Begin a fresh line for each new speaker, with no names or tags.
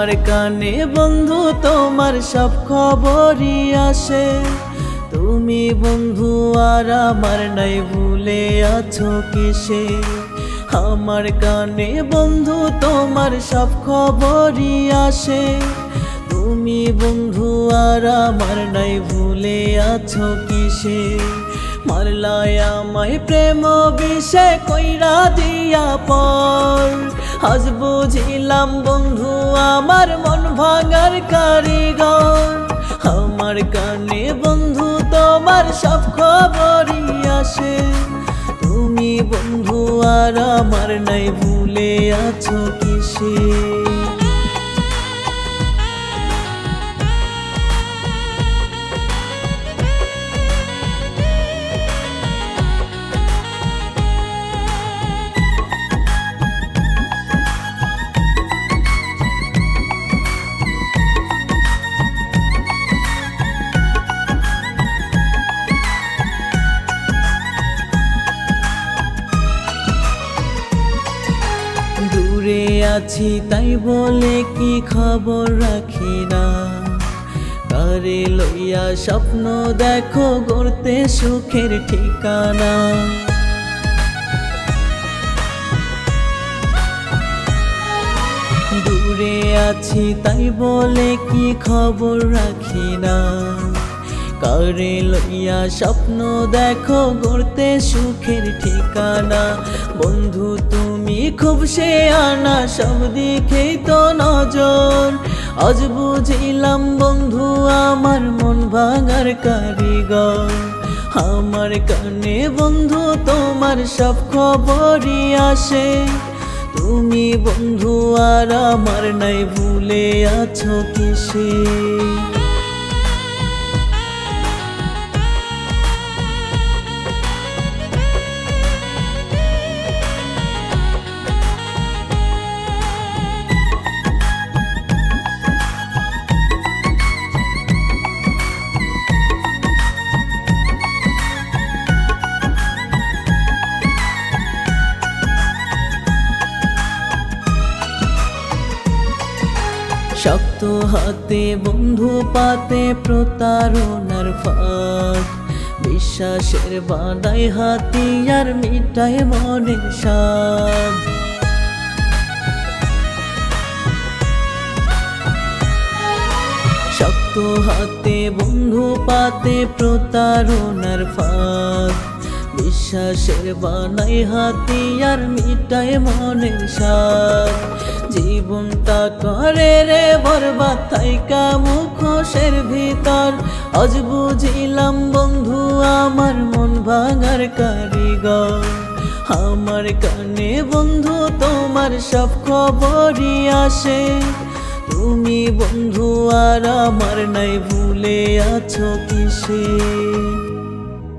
আমার কানে বন্ধু, তোমার সব খবরই আসে। তুমি বন্ধু আর আমার নাই, ভুলে আছো কিসে? আমার কানে বন্ধু, তোমার সব খবরই আসে। তুমি বন্ধু আর আমার নাই, ভুলে আছো কিসে? মারলায় আমায় প্রেম বিষে কইরা দিয়া পর। আজ বুঝিলাম বন্ধু, আমার মন ভাঙার কারিগর। আমার কানে বন্ধু, তোমার সব খবরই আসে। তুমি বন্ধু আর আমার নাই, ভুলে আছো কিসে? দূরে আছি, তাই বলে কি খবর রাখি না? কারে লইয়া স্বপ্ন দেখো, গড়তে সুখের ঠিকানা। দূরে আছি, তাই বলে কি খবর রাখি না? কারে লইয়া স্বপ্ন দেখো, গড়তে সুখের ঠিকানা। বন্ধু তুমি খুব সে আনা, সব দিকেই তো নজর। আজ বুঝিলাম বন্ধু, আমার মন ভাঙার কারিগর। আমার কানে বন্ধু, তোমার সব খবরই আসে। তুমি বন্ধু আর আমার নাই, ভুলে আছো কিসে? শক্ত হাতে, বন্ধু পাতে প্রতারণার ফাঁদ। বিশ্বাসের বাঁধাই হাতিয়ার মিটায় মনের স্বাদ। শক্ত হাতে, বন্ধু পাতে প্রতারণার ফাঁদ। বিশ্বাসের বানাই হাতিয়ার মিটায় মনের সাথ জীবনটা করে রে বরবাদ থাইকা মুখোশের ভিতর। আজ বুঝিলাম বন্ধু, আমার মন ভাঙার কারিগর। আমার কানে বন্ধু, তোমার সব খবরই আসে। তুমি বন্ধু আর আমার নাই, ভুলে আছো কিসে?